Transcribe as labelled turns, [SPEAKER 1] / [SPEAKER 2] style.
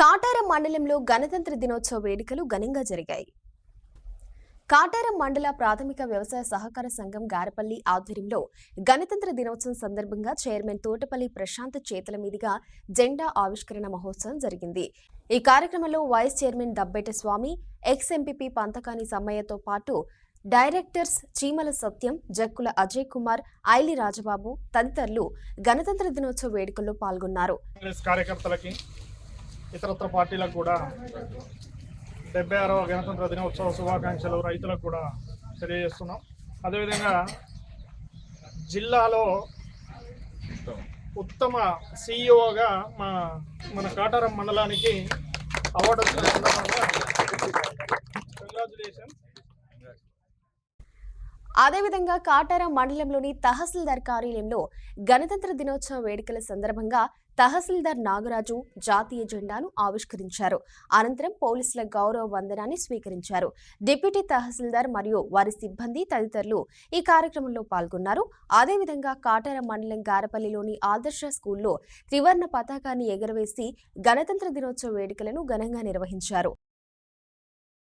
[SPEAKER 1] కాటారం మండలంలో గణతంత్ర దినోత్సవ వేడుకలు ఘనంగా జరిగాయి. కాటారం మండల ప్రాథమిక వ్యవసాయ సహకార సంఘం గారపల్లి ఆధ్వర్యంలో గణతంత్ర దినోత్సవం సందర్భంగా చైర్మన్ తోటపల్లి ప్రశాంత్ చేతుల మీదుగా జెండా ఆవిష్కరణ మహోత్సవం జరిగింది. ఈ కార్యక్రమంలో vice chairman Dabbeta Swamy ex MPP Panthakani సమ్మయ్యతో పాటు డైరెక్టర్స్ చీమల సత్యం జక్కుల అజయ్ కుమార్ ఐలి రాజబాబు తదితరులు గణతంత్ర దినోత్సవ వేడుకల్లో పాల్గొన్నారు.
[SPEAKER 2] కార్యకర్తలకి ఇతరత్ర పార్టీలకు కూడా డెబ్బై ఆరవ గణతంత్ర దినోత్సవ శుభాకాంక్షలు రైతులకు కూడా తెలియజేస్తున్నాం. అదేవిధంగా జిల్లాలో ఉత్తమ సిఇఓగా మా మన కాటారం మండలానికి అవార్డు వచ్చిన సందర్భంగా కంగ్రాచులేషన్స్
[SPEAKER 1] అదేవిధంగా కాటార మండలంలోని తహసీల్దార్ కార్యాలయంలో గణతంత్ర దినోత్సవ వేడుకల సందర్భంగా తహసీల్దార్ నాగరాజు జాతీయ జెండాను ఆవిష్కరించారు. అనంతరం పోలీసుల గౌరవ వందనాన్ని స్వీకరించారు. డిప్యూటీ తహసీల్దార్ మరియు వారి సిబ్బంది తదితరులు ఈ కార్యక్రమంలో పాల్గొన్నారు. అదేవిధంగా కాటార మండలం గారపల్లిలోని ఆదర్శ స్కూల్లో త్రివర్ణ పతాకాన్ని ఎగరవేసి గణతంత్ర దినోత్సవ వేడుకలను ఘనంగా నిర్వహించారు.